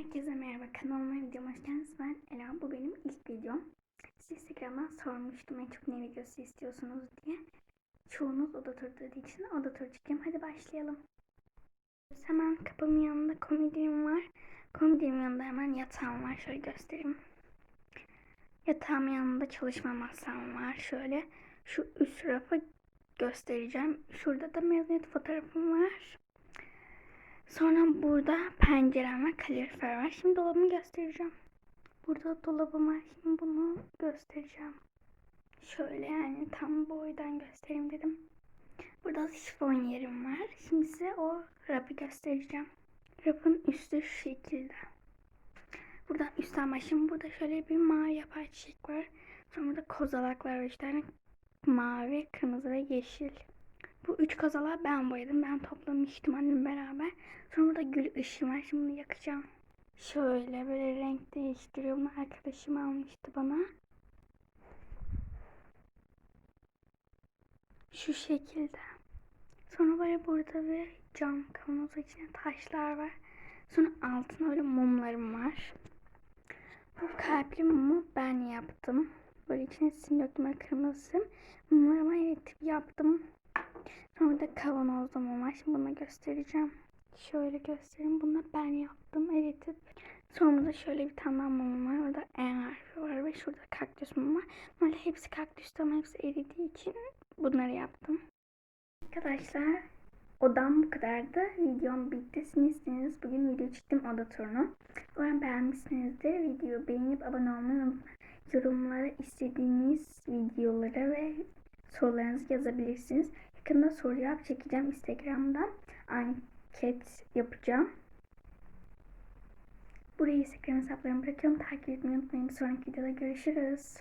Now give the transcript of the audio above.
Herkese merhaba kanalıma videoma hoş. Ben Ela. Bu benim ilk videom. Size Instagram'dan sormuştum en çok ne videosu istiyorsunuz diye. Çoğunuz oda turu dediği için oda turu çekeyim. Hadi başlayalım. Hemen kapımın yanında komedinim var. Komedinim yanında hemen yatağım var. Şöyle göstereyim. Yatağımın yanında çalışma masam var. Şöyle şu üst rafı göstereceğim. Şurada da mezuniyet fotoğrafım var. Sonra burada pencerem ve kalorifer var. Şimdi dolabımı göstereceğim. Burada dolabım var. Şimdi bunu göstereceğim. Şöyle yani tam boydan göstereyim dedim. Burada şifon yerim var. Şimdi size o rafı göstereceğim. Rafın üstü şu şekilde. Buradan üstten başlayayım. Burada şöyle bir mavi yapay çiçek var. Sonra burada kozalaklar var. İşte tane mavi, kırmızı ve yeşil. Bu üç kozalağı ben boyadım. Ben toplamıştım annem beraber. Sonra burada gül ışığı var. Şimdi yakacağım. Şöyle böyle renk değiştiriyor. Bunu arkadaşım almıştı bana. Şu şekilde. Sonra böyle burada bir cam kavanoz içine taşlar var. Sonra altına böyle mumlarım var. Bu kalpli mumu ben yaptım. Böyle içine sim döktüm böyle kırmızı. Mumlarıma eritip yaptım. Sonra da kavanozda mum var. Şimdi bunu göstereceğim. Şöyle göstereyim. Bunu ben yaptım eritip. Sonra da şöyle bir tane daha mum var. Orada en harfi var ve şurada kaktüs mum var. Böyle hepsi kaktüs ama hepsi eridiği için bunları yaptım. Arkadaşlar odam bu kadardı. Videom bitti. Sizin isteğiniz bugün video çektim oda turunu. Umarım beğenmişsinizdir. Videoyu beğenip abone olmayı unutmayın. Yorumlara istediğiniz videoları ve sorularınızı yazabilirsiniz. Yakında soru cevap çekeceğim Instagram'dan. Anket yapacağım. Buraya Instagram hesaplarımı bırakıyorum. Takip etmeyi unutmayın. Bir sonraki videoda görüşürüz.